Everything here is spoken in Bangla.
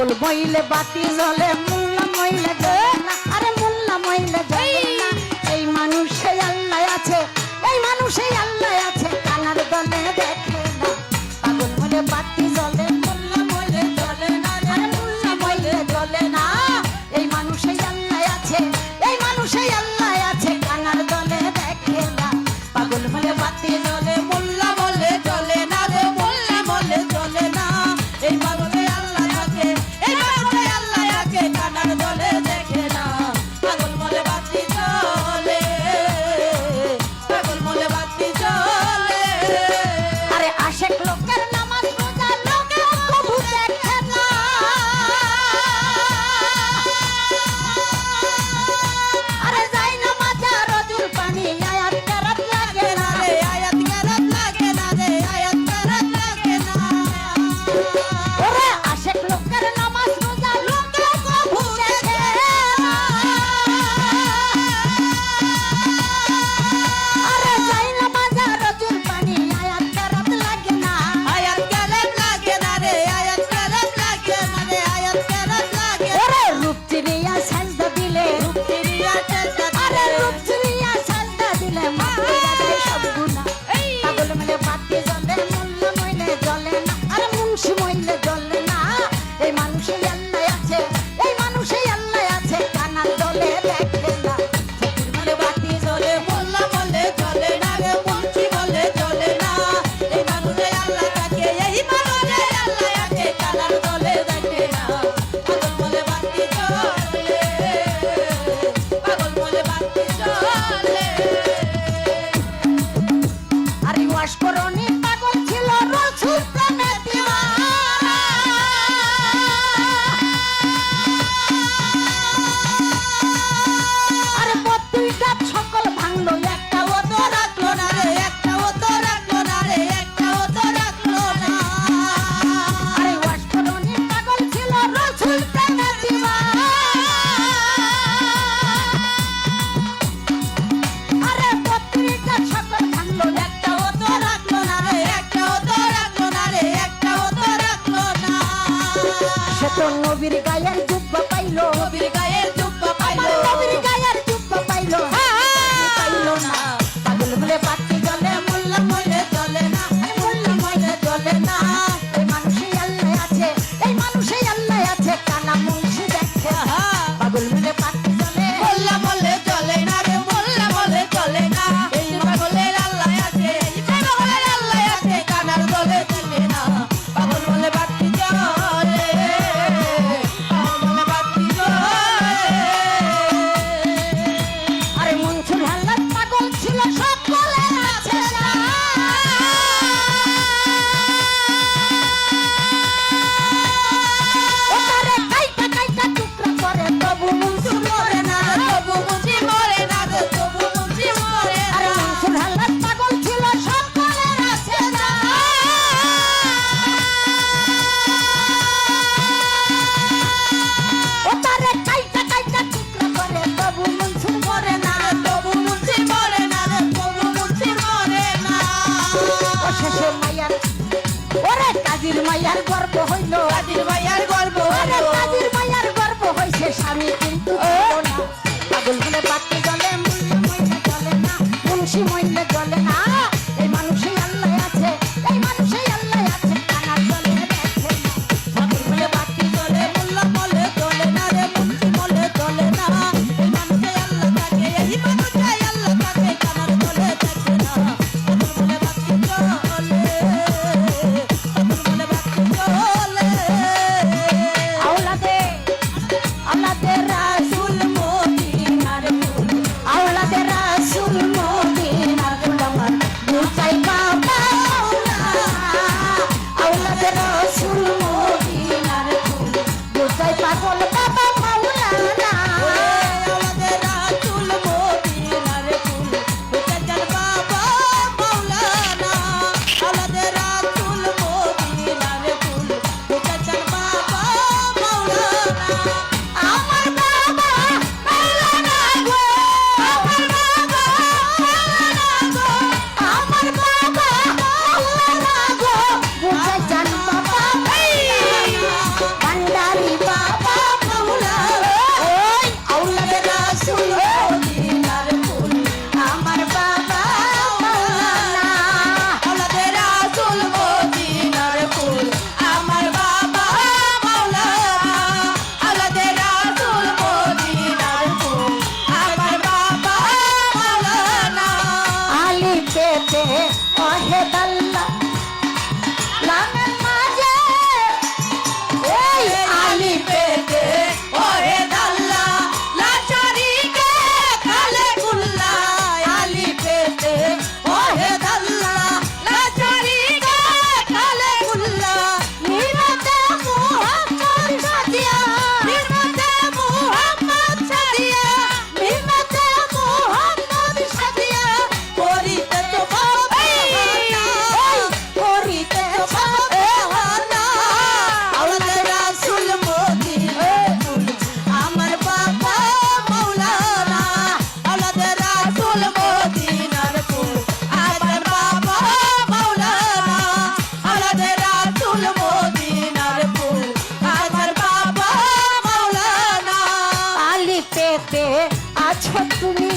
পাগল বইলে বাতি জলে মোল্লা মইলে গো পাগল হলে পাত মায়ার গর্ব হইল আদির মায়ার গর্ব হইল। আদির মায়ার গর্ব হইছে স্বামী কিন্তু পাগল বলে বাতি জলে মুন্সি মইলে জলে না। মুন্সি মইলে জলে না। তুমি।